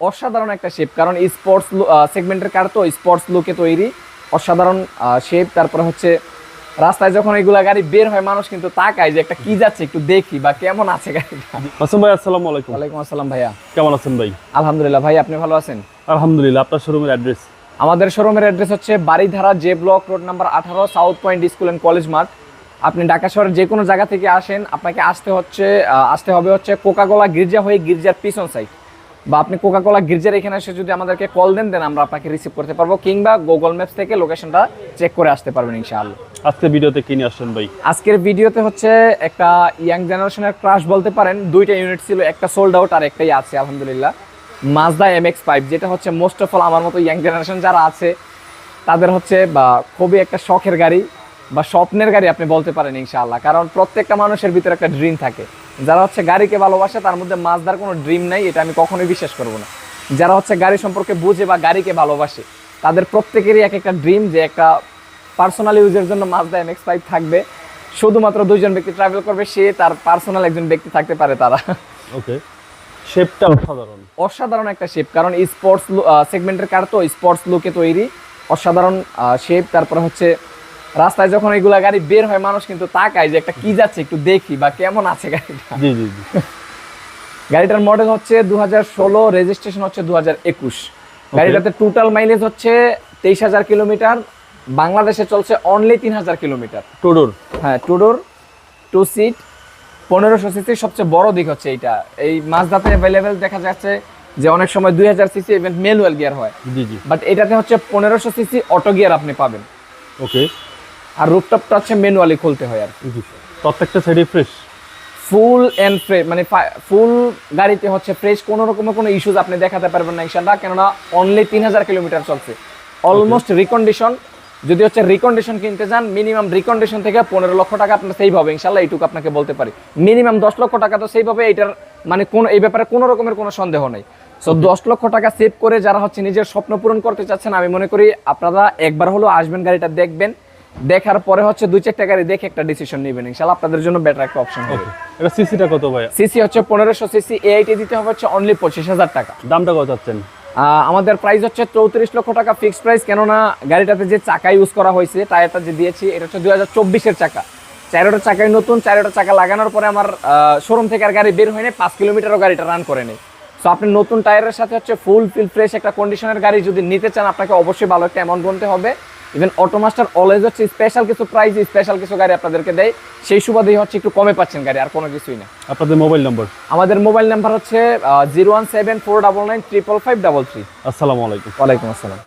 অসাধারণ একটা শেপ কারণ স্পোর্টস সেগমেন্টের কার তো? স্পোর্টস লুকে তৈরি। অসাধারণ শেপ তারপরে হচ্ছে রাস্তায় যখন এগুলা গাড়ি বের হয় মানুষ কিন্তু তাকায় যে একটা কি যাচ্ছে একটু দেখি বা কেমন আছে গাড়িটা। মাসুম ভাই আসসালামু আলাইকুম। ওয়ালাইকুম আসসালাম ভাইয়া। কেমন আছেন ভাই? আলহামদুলিল্লাহ ভাই আপনি ভালো আছেন? আলহামদুলিল্লাহ আপনার শোরুমের অ্যাড্রেস আমাদের শোরুমের অ্যাড্রেস হচ্ছে Baridhara J block road number আঠারো South Point School and College মাঠ। আপনি ঢাকা শহরের যে কোনো জায়গা থেকে আসেন আপনাকে আসতে হচ্ছে আসতে হবে হচ্ছে কোকাকোলা গির্জা হয়ে গির্জার পিছন সাইড বা আপনি কোকা কোকাকোলা গির্জার এখানে এসে যদি আমাদেরকে কল দেন দেন আমরা আপনাকে রিসিভ করতে পারব কিংবা গুগল ম্যাপস থেকে লোকেশনটা চেক করে আসতে পারবেন ইনশাআল্লাহ। আজকে ভিডিওতে কিনে আসছেন ভাই? আজকের ভিডিওতে হচ্ছে একটা ইয়াং জেনারেশনের ক্রাশ বলতে পারেন দুইটা ইউনিট ছিল একটা সোল্ড আউট আর একটাই আছে আলহামদুলিল্লাহ। মাজদা এম এক্স ফাইভ যেটা হচ্ছে মোস্ট অফ অল আমার মতো ইয়াং জেনারেশন যারা আছে তাদের হচ্ছে বা খুবই একটা শখের গাড়ি বা স্বপ্নের গাড়ি আপনি বলতে পারেন ইনশাআল্লাহ। কারণ প্রত্যেকটা মানুষের ভিতরে একটা ড্রিম থাকে। যারা হচ্ছে গাড়িকে ভালোবাসে তার মধ্যে মাজদার কোনো ড্রিম নাই এটা আমি কখনোই বিশ্বাস করব না। যারা হচ্ছে গাড়ি সম্পর্কে বুঝে বা গাড়িকে ভালোবাসে তাদের প্রত্যেকেরই এক একটা ড্রিম যে একটা পার্সোনাল ইউজের জন্য মাজদা এম এক্স ফাইভ থাকবে। শুধুমাত্র দুইজন ব্যক্তি ট্রাভেল করবে সে তার পার্সোনাল একজন ব্যক্তি থাকতে পারে তারা। ওকে শেপটা অসাধারণ। অসাধারণ একটা শেপ কারণ স্পোর্টস সেগমেন্টের কার তো স্পোর্টস লুকে তৈরি। অসাধারণ শেপ তারপরে হচ্ছে রাস্তায় যখন এগুলা গাড়ি বের হয় মানুষ কিন্তু তাকায় যে একটা কি যাচ্ছে একটু দেখি বা কেমন আছে গাড়িটা। জি জি জি। গাড়িটার মডেল হচ্ছে দু হাজার ষোলো রেজিস্ট্রেশন হচ্ছে দু হাজার একুশ গাড়িটাতে টোটাল মাইলেজ হচ্ছে তেইশ হাজার কিলোমিটার বাংলাদেশে চলছে অনলি তিন হাজার কিলোমিটার। টোডোর হ্যাঁ টুডোর টু সিট পনেরোশো সিসি সবচেয়ে বড় দিক হচ্ছে এইটা। এই মাঝদাতে অ্যাভেলেবেল দেখা যাচ্ছে যে অনেক সময় দুই হাজার সিসি ইভেন ম্যানুয়াল গিয়ার হয়। জি জি। বাট এটাতে হচ্ছে পনেরোশো সিসি অটো গিয়ার আপনি পাবেন। ওকে আর রুপটপটা হচ্ছে ম্যানুয়ালি খুলতে হয় আর জি প্রত্যেকটা সাইডে ফ্রেশ ফুল অ্যান্ড ফ্রেশ মানে ফুল গাড়িতে হচ্ছে ফ্রেশ কোনো রকমের কোনো ইস্যুজ আপনি দেখাতে পারবেন না ইনশাল্লাহ কেননা অনলি তিন হাজার কিলোমিটার চলছে। অলমোস্ট রিকন্ডিশন যদি হচ্ছে রিকন্ডিশন কিনতে যান মিনিমাম রিকন্ডিশন থেকে পনেরো লক্ষ টাকা আপনার সেভ হবে ইনশাল্লাহ এইটুকু আপনাকে বলতে পারি। মিনিমাম দশ লক্ষ টাকা তো সেভ হবে এটার মানে কোন এই ব্যাপারে কোনো রকমের কোনো সন্দেহ নেই। সো দশ লক্ষ টাকা সেভ করে যারা হচ্ছে নিজের স্বপ্ন পূরণ করতে চাচ্ছেন আমি মনে করি আপনারা একবার হলো আসবেন গাড়িটা দেখবেন। দেখার পরে হচ্ছে দুই চারটা গাড়ি দেখে একটা ডিসিশন নেবেন ইনশাল্লাহ আপনাদের জন্য বেটার একটা অপশন হবে। এটা সিসিটা কত ভাই? সিসি হচ্ছে পনেরোশো সিসি এআইটি দিতে হবে হচ্ছে অনলি পঁচিশ হাজার টাকা। দামটা কত চাচ্ছেন? আমাদের প্রাইস হচ্ছে চৌত্রিশ লক্ষ টাকা ফিক্সড প্রাইস কেননা গাড়িটাতে যে চাকা ইউজ করা হয়েছে টায়ারটা যে দিয়েছি এটা হচ্ছে দুই হাজার চব্বিশের চাকা। চারোটা চাকাই নতুন চারোটা চাকা লাগানোর পরে আমার শোরুম থেকে আর গাড়ি বের হয়নি পাঁচ কিলোমিটারও গাড়িটা রান করে নেই। সো আপনি নতুন টায়ারের সাথে হচ্ছে ফুল ফিল ফ্রেশ একটা কন্ডিশনের গাড়ি যদি নিতে চান আপনাকে অবশ্যই ভালো একটা অ্যামাউন্ট গুনতে হবে। ইভেন অটো মাস্টার অলওয়েজ হচ্ছে স্পেশাল কিছু প্রাইজ স্পেশাল কিছু গাড়ি আপনাদেরকে দেয়। সেই সুবাদেই হচ্ছে একটু কমে পাচ্ছেন গাড়ি আর কোনো কিছুই না। আপনাদের মোবাইল নম্বর আমাদের মোবাইল নাম্বার হচ্ছে zero one seven four double nine triple five double three আসসালামু আলাইকুম। ওয়ালাইকুম আসসালাম।